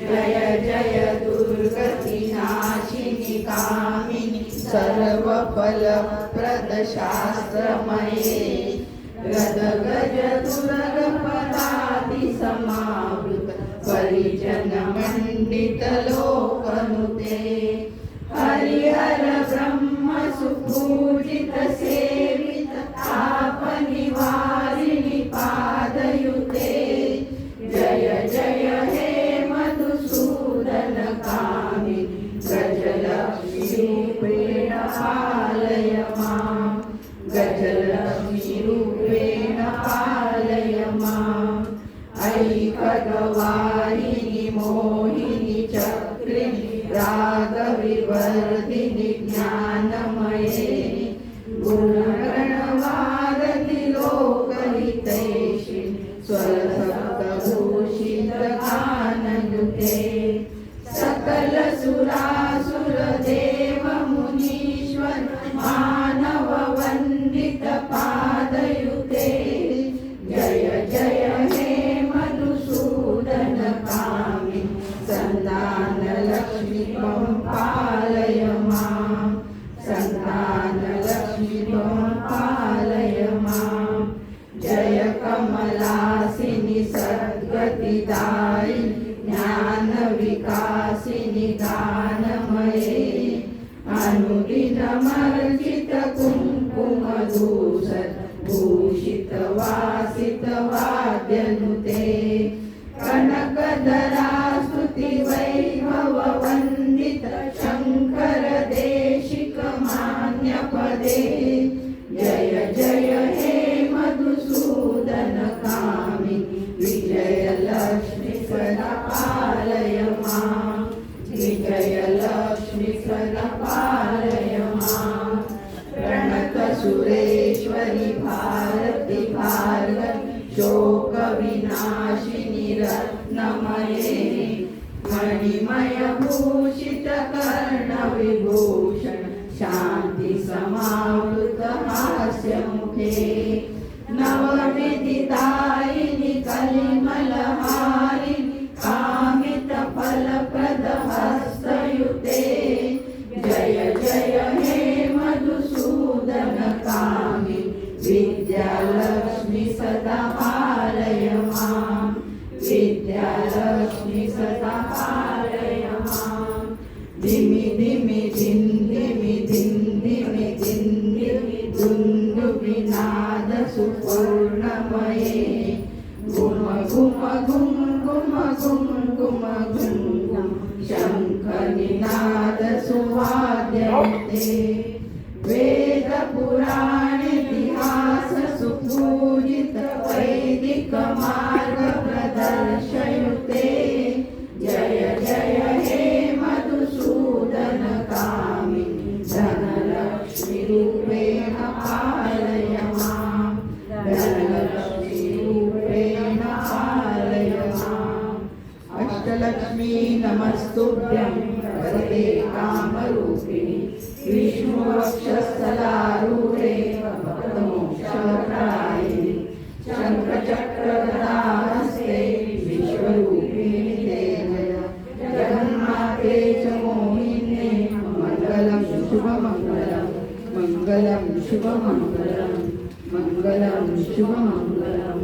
जय जय दुर्गतिनाशिनि कामिनि सर्वफलप्रदशास्त्रमये। गदगज दुर्गपदाति समावृत परिजनमण्डितलोकनुते। हरिहर ब्रह्म गजलक्ष्मीरूपेण पालय माम्। ऐकगवारिणि मोहिनि चक्रि रागविवर्धिनि ज्ञानमये गुणगणवादति लोकहितैषि। स्वरसप्तभूषितगानयुते त्वं पालय माम् जय कमलासिनि सद्गतिदायिनि ज्ञानविकासिनि गानमये अनुदिनमर्जित सुरेश्वरी भारति भारत शोकविनाशिनि रत्नमये मणिमयभूषितकर्णविभूषण शान्तिसमावृतहास्यमुखे नवविदितायिनि कलिमलहा ధనలక్ష్మి సదాపాలయమాం దిమి దిమి దిన్నిమి దిన్నిమి దిన్నిమి దుందు వినాద సుపూర్ణమయే గుమ గుమ గుమ గుమ గుమ గుమ గుమ శంఖ నినాద సువాద్యంతే వేద పురాణ लक्ष्मी नमस्तुभ्यं वरदे कामरूपिणि। विष्णुवक्षस्थलारूढे भक्तमोक्षप्रदायिनि शङ्खचक्रगदाहस्ते विश्वरूपिणि देवय जगन्माते च मोहिने मङ्गलं शुभमङ्गलं। मङ्गलं शुभमङ्गलं। मङ्गलं शुभमङ्गलम्